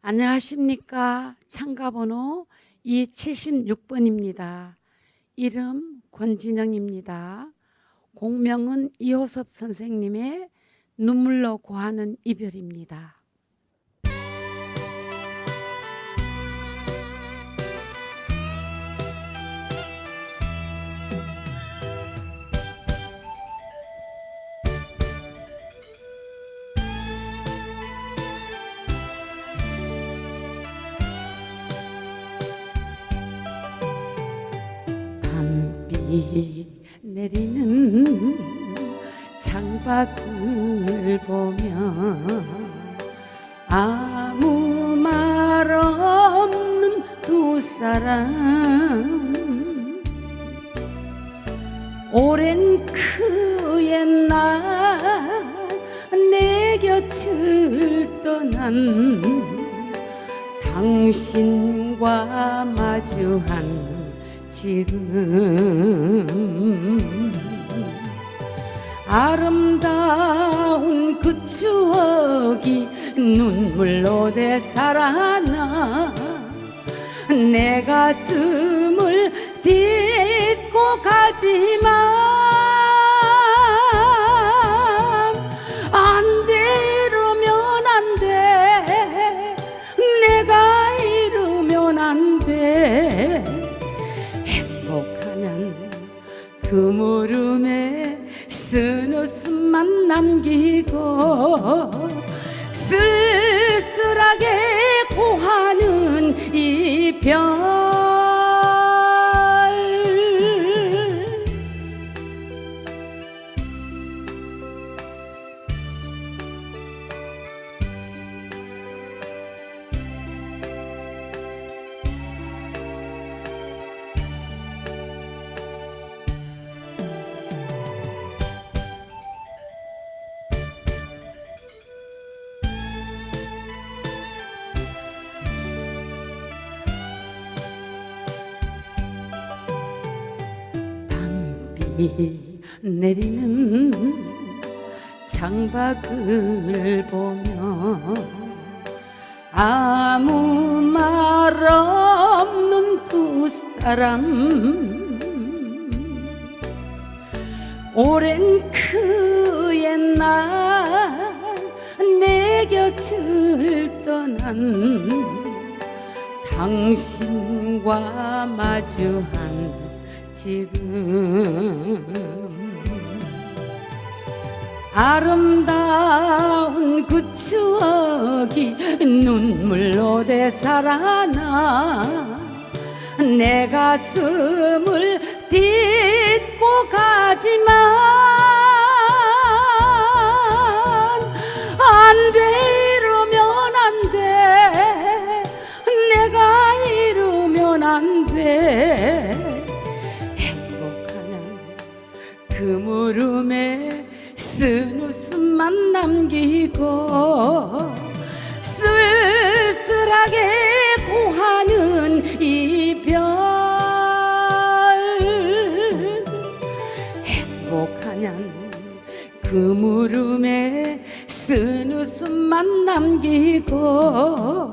안녕하십니까. 참가번호 276번입니다. 이름 권진영입니다. 공명은 이호섭 선생님의 눈물로 고하는 이별입니다. 비 내리는 창밖을 보며 아무 말 없는 두 사람. 오랜 그 옛날 내 곁을 떠난 당신과 마주한 지금 아름다운 그 추억이 눈물로 되살아나 내 가슴을 딛고 가지만 그 물음에 쓴 웃음만 남기고 쓸쓸하게 고하는 이별 내리는 창밖을 보며 아무 말 없는 두 사람. 오랜 그 옛날 내 곁을 떠난 당신과 마주한 지금 아름다운 그 추억이 눈물로 되살아나 내 가슴을 딛고 가지만 그 물음에 쓴 웃음만 남기고 쓸쓸하게 고하는 이별. 행복하냐 그 물음에 쓴 웃음만 남기고